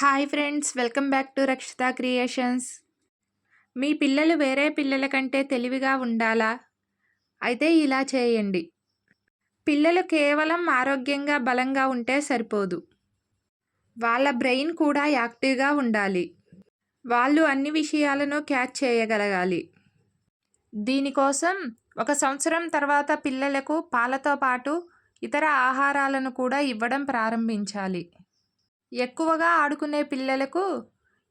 Hi friends welcome back to Rakshita creations. మీ పిల్లలు వేరే పిల్లల కంటే తెలివిగా ఉండాలా? అయితే ఇలా చేయండి. పిల్లలు కేవలం ఆరోగ్యంగా బలంగా ఉంటే సరిపోదు. వాళ్ళ బ్రెయిన్ కూడా యాక్టివ్గా ఉండాలి. వాళ్ళు అన్ని విషయాలను క్యాచ్ చేయగలగాలి. దీనికోసం ఒక సంవత్సరం తర్వాత పిల్లలకు పాలతో పాటు ఇతర ఆహారాలను కూడా ఇవ్వడం ప్రారంభించాలి. ఎక్కువగా ఆడుకునే పిల్లలకు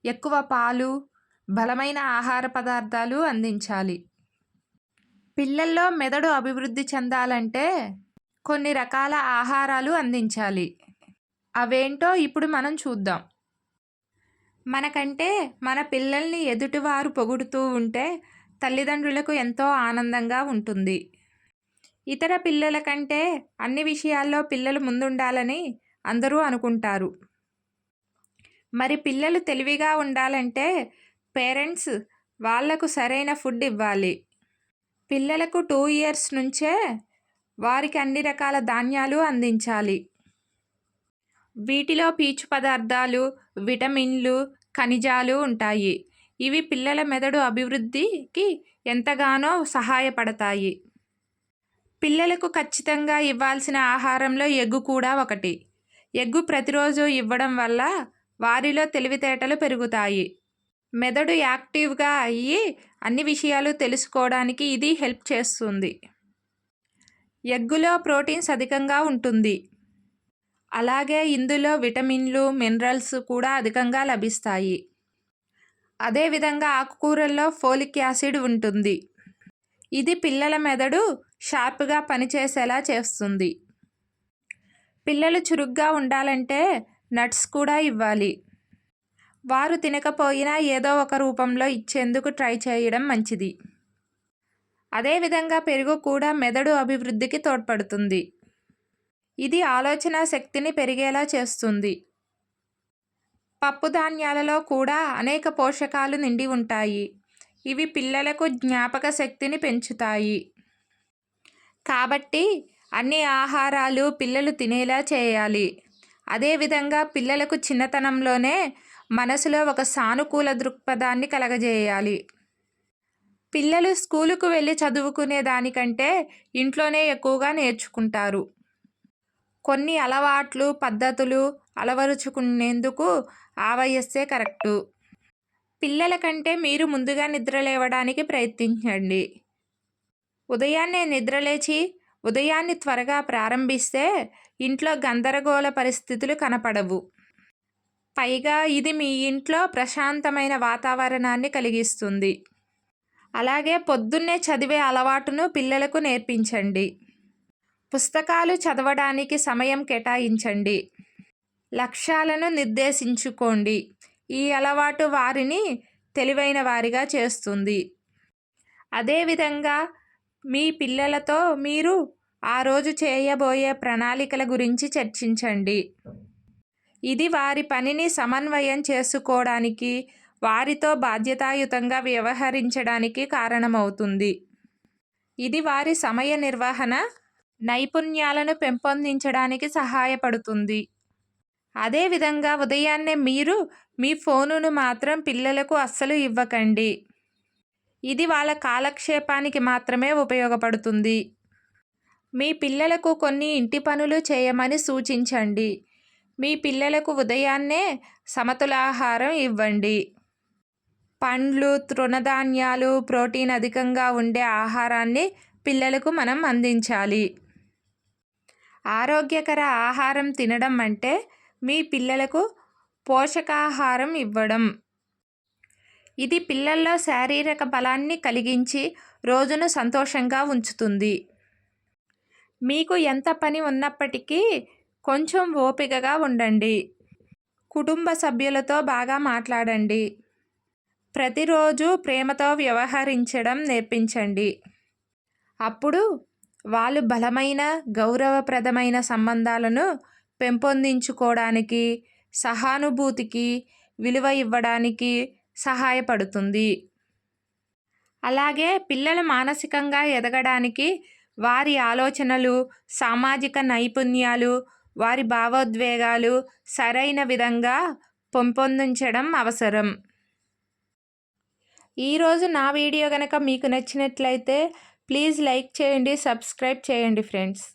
ఎక్కువ పాలు బలమైన ఆహార పదార్థాలు అందించాలి. పిల్లల్లో మెదడు అభివృద్ధి చెందాలంటే కొన్ని రకాల ఆహారాలు అందించాలి. అవేంటో ఇప్పుడు మనం చూద్దాం. మనకంటే మన పిల్లల్ని ఎదుటివారు పొగుడుతూ ఉంటే తల్లిదండ్రులకు ఎంతో ఆనందంగా ఉంటుంది. ఇతర పిల్లల కంటే అన్ని విషయాల్లో పిల్లలు ముందుండాలని అందరూ అనుకుంటారు. మరి పిల్లలు తెలివిగా ఉండాలంటే పేరెంట్స్ వాళ్ళకు సరైన ఫుడ్ ఇవ్వాలి. పిల్లలకు టూ ఇయర్స్ నుంచే వారికి అన్ని రకాల ధాన్యాలు అందించాలి. వీటిలో పీచు పదార్థాలు విటమిన్లు ఖనిజాలు ఉంటాయి. ఇవి పిల్లల మెదడు అభివృద్ధికి ఎంతగానో సహాయపడతాయి. పిల్లలకు ఖచ్చితంగా ఇవ్వాల్సిన ఆహారంలో ఎగ్గు కూడా ఒకటి. ఎగ్గు ప్రతిరోజు ఇవ్వడం వల్ల వారిలో తెలివితేటలు పెరుగుతాయి. మెదడు యాక్టివ్గా అయ్యి అన్ని విషయాలు తెలుసుకోవడానికి ఇది హెల్ప్ చేస్తుంది. ఎగ్గులో ప్రోటీన్స్ అధికంగా ఉంటుంది. అలాగే ఇందులో విటమిన్లు మినరల్స్ కూడా అధికంగా లభిస్తాయి. అదేవిధంగా ఆకుకూరల్లో ఫోలిక్ యాసిడ్ ఉంటుంది. ఇది పిల్లల మెదడు షార్ప్గా పనిచేసేలా చేస్తుంది. పిల్లలు చురుగ్గా ఉండాలంటే నట్స్ కూడా ఇవ్వాలి. వారు తినకపోయినా ఏదో ఒక రూపంలో ఇచ్చేందుకు ట్రై చేయడం మంచిది. అదేవిధంగా పెరుగు కూడా మెదడు అభివృద్ధికి తోడ్పడుతుంది. ఇది ఆలోచన శక్తిని పెరిగేలా చేస్తుంది. పప్పు ధాన్యాలలో కూడా అనేక పోషకాలు నిండి ఉంటాయి. ఇవి పిల్లలకు జ్ఞాపక శక్తిని పెంచుతాయి. కాబట్టి అన్ని ఆహారాలు పిల్లలు తినేలా చేయాలి. అదేవిధంగా పిల్లలకు చిన్నతనంలోనే మనసులో ఒక సానుకూల దృక్పథాన్ని కలగజేయాలి. పిల్లలు స్కూలుకు వెళ్ళి చదువుకునే దానికంటే ఇంట్లోనే ఎక్కువగా నేర్చుకుంటారు. కొన్ని అలవాట్లు పద్ధతులు అలవరుచుకునేందుకు ఆ వయస్సే కరెక్టు. పిల్లల కంటే మీరు ముందుగా నిద్రలేవడానికి ప్రయత్నించండి. ఉదయాన్నే నిద్రలేచి ఉదయాన్ని త్వరగా ప్రారంభిస్తే ఇంట్లో గందరగోళ పరిస్థితులు కనపడవు. పైగా ఇది మీ ఇంట్లో ప్రశాంతమైన వాతావరణాన్ని కలిగిస్తుంది. అలాగే పొద్దున్నే చదివే అలవాటును పిల్లలకు నేర్పించండి. పుస్తకాలు చదవడానికి సమయం కేటాయించండి. లక్ష్యాలను నిర్దేశించుకోండి. ఈ అలవాటు వారిని తెలివైన వారిగా చేస్తుంది. అదేవిధంగా మీ పిల్లలతో మీరు ఆ రోజు చేయబోయే ప్రణాళికల గురించి చర్చించండి. ఇది వారి పనిని సమన్వయం చేసుకోవడానికి వారితో బాధ్యతాయుతంగా వ్యవహరించడానికి కారణమవుతుంది. ఇది వారి సమయ నిర్వహణ నైపుణ్యాలను పెంపొందించడానికి సహాయపడుతుంది. అదేవిధంగా ఉదయాన్నే మీరు మీ ఫోనును మాత్రం పిల్లలకు అస్సలు ఇవ్వకండి. ఇది వాళ్ళ కాలక్షేపానికి మాత్రమే ఉపయోగపడుతుంది. మీ పిల్లలకు కొన్ని ఇంటి పనులు చేయమని సూచించండి. మీ పిల్లలకు ఉదయాన్నే సమతులాహారం ఇవ్వండి. పండ్లు తృణధాన్యాలు ప్రోటీన్ అధికంగా ఉండే ఆహారాన్ని పిల్లలకు మనం అందించాలి. ఆరోగ్యకర ఆహారం తినడం అంటే మీ పిల్లలకు పోషకాహారం ఇవ్వడం. ఇది పిల్లల్లో శారీరక బలాన్ని కలిగించి రోజును సంతోషంగా ఉంచుతుంది. మీకు ఎంత పని ఉన్నప్పటికీ కొంచెం ఓపికగా ఉండండి. కుటుంబ సభ్యులతో బాగా మాట్లాడండి. ప్రతిరోజు ప్రేమతో వ్యవహరించడం నేర్పించండి. అప్పుడు వాళ్ళు బలమైన గౌరవప్రదమైన సంబంధాలను పెంపొందించుకోవడానికి సహానుభూతికి విలువ ఇవ్వడానికి సహాయపడుతుంది. అలాగే పిల్లలు మానసికంగా ఎదగడానికి వారి ఆలోచనలు సామాజిక నైపుణ్యాలు వారి భావోద్వేగాలు సరైన విధంగా పెంపొందించడం అవసరం. ఈరోజు నా వీడియో కనుక మీకు నచ్చినట్లయితే ప్లీజ్ లైక్ చేయండి సబ్స్క్రైబ్ చేయండి ఫ్రెండ్స్.